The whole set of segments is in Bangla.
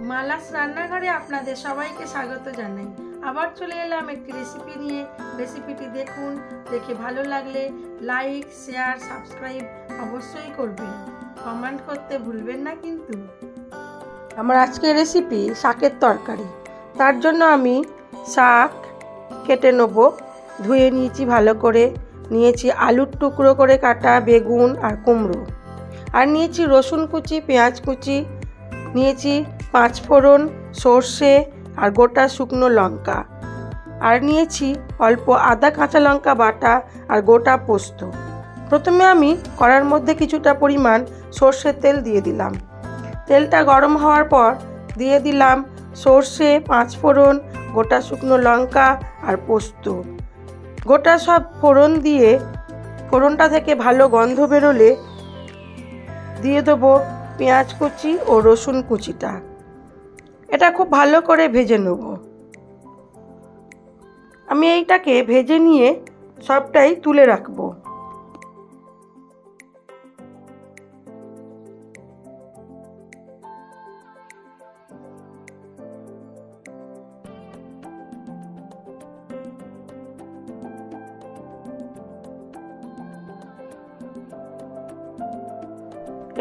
মালাস রান্নাঘরে আপনাদের সবাইকে স্বাগত জানাই। আবার চলে এলাম একটি রেসিপি নিয়ে। রেসিপিটি দেখুন, দেখে ভালো লাগলে লাইক শেয়ার সাবস্ক্রাইব অবশ্যই করবেন। কমেন্ট করতে ভুলবেন না কিন্তু। আমার আজকের রেসিপি শাকের তরকারি। তার জন্য আমি শাক কেটে নেব, ধুয়ে নিয়েছি ভালো করে। নিয়েছি আলুর টুকরো করে কাটা বেগুন আর কুমড়ো। আর নিয়েছি রসুন কুচি, পেঁয়াজ কুচি, নিয়েছি পাঁচ ফোড়ন সর্ষে আর গোটা শুকনো লঙ্কা। আর নিয়েছি অল্প আদা কাঁচা লঙ্কা বাটা আর গোটা পোস্ত। প্রথমে আমি কড়ার মধ্যে কিছুটা পরিমাণ সর্ষের তেল দিয়ে দিলাম। তেলটা গরম হওয়ার পর দিয়ে দিলাম সর্ষে পাঁচ ফোড়ন গোটা শুকনো লঙ্কা আর পোস্ত। গোটা সব ফোড়ন দিয়ে, ফোড়নটা থেকে ভালো গন্ধ বেরোলে দিয়ে দেবো পেঁয়াজ কুচি ও রসুন কুচিটা। এটা খুব ভালো করে ভেজে নেব। আমি এইটাকে ভেজে নিয়ে সবটাই তুলে রাখব।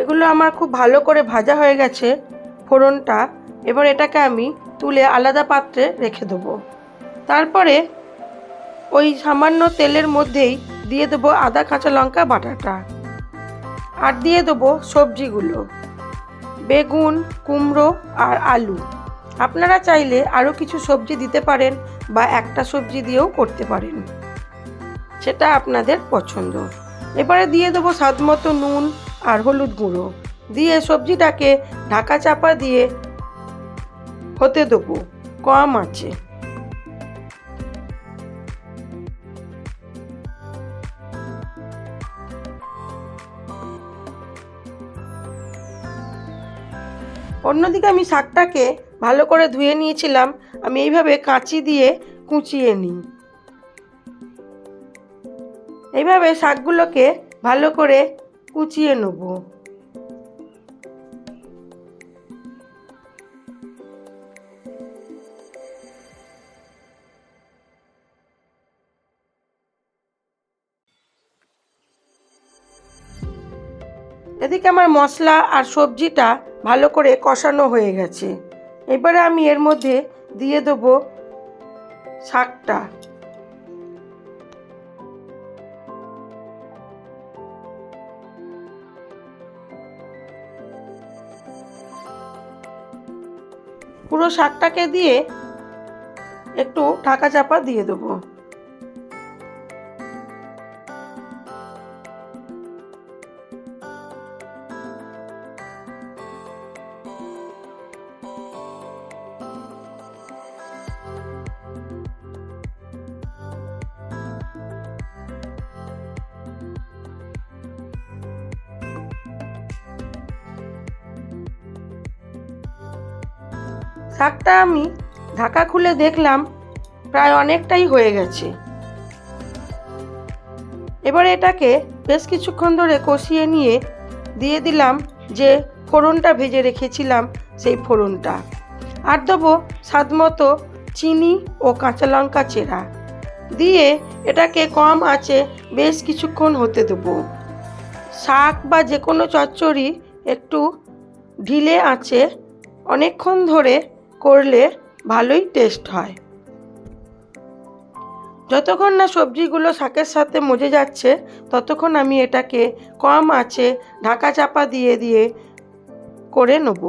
এগুলো আমার খুব ভালো করে ভাজা হয়ে গেছে ফোড়নটা। এবার এটাকে আমি তুলে আলাদা পাত্রে রেখে দেবো। তারপরে ওই সামান্য তেলের মধ্যেই দিয়ে দেবো আদা, কাঁচা লঙ্কা, বাটাটা। আর দিয়ে দেবো সবজিগুলো, বেগুন, কুমড়ো আর আলু। আপনারা চাইলে আরও কিছু সবজি দিতে পারেন বা একটা সবজি দিয়েও করতে পারেন। সেটা আপনাদের পছন্দ। এবারে দিয়ে দেবো স্বাদ মতো নুন আর হলুদ গুঁড়ো। দিয়ে সবজিটাকে ঢাকা চাপা দিয়ে হতে দেবো, কম আছে। অন্যদিকে আমি শাকটাকে ভালো করে ধুয়ে নিয়েছিলাম, আমি এইভাবে কাঁচি দিয়ে কুচিয়ে নিই। এইভাবে শাকগুলোকে ভালো করে কুচিয়ে নেব। এদিকে আমার মশলা আর সবজিটা ভালো করে কষানো হয়ে গেছে। এবারে আমি এর মধ্যে দিয়ে দেবো শাকটা। পুরো শাকটাকে দিয়ে একটু ঢাকা চাপা দিয়ে দেবো। শাকটা আমি ঢাকা খুলে দেখলাম, প্রায় অনেকটাই হয়ে গেছে। এবারে এটাকে বেশ কিছুক্ষণ ধরে কষিয়ে নিয়ে দিয়ে দিলাম যে ফোড়নটা ভেজে রেখেছিলাম, সেই ফোড়নটা। আর দেবো স্বাদ মতো চিনি ও কাঁচা লঙ্কা চেরা। দিয়ে এটাকে কম আছে বেশ কিছুক্ষণ হতে দেবো। শাক বা যে কোনো চচ্চড়ি একটু ঢিলে আছে অনেকক্ষণ ধরে করলে ভালোই টেস্ট হয়। যতক্ষণ না সবজিগুলো শাকের সাথে মজে যাচ্ছে, ততক্ষণ আমি এটাকে কম আছে ঢাকা চাপা দিয়ে দিয়ে করে নেব।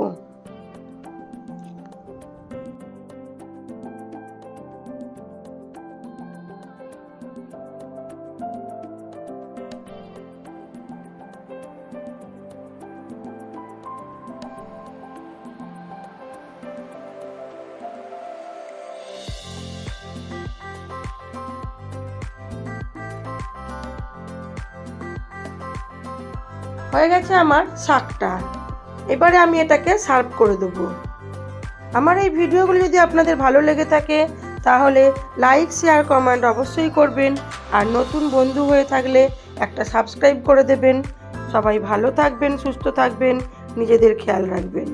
হয়ে গেছে আমার শাকটা। এবারে আমি এটাকে সার্ভ করে দেবো। আমার এই ভিডিওগুলো যদি আপনাদের ভালো লেগে থাকে, তাহলে লাইক শেয়ার কমেন্ট অবশ্যই করবেন। আর নতুন বন্ধু হয়ে থাকলে একটা সাবস্ক্রাইব করে দেবেন। সবাই ভালো থাকবেন, সুস্থ থাকবেন, নিজেদের খেয়াল রাখবেন।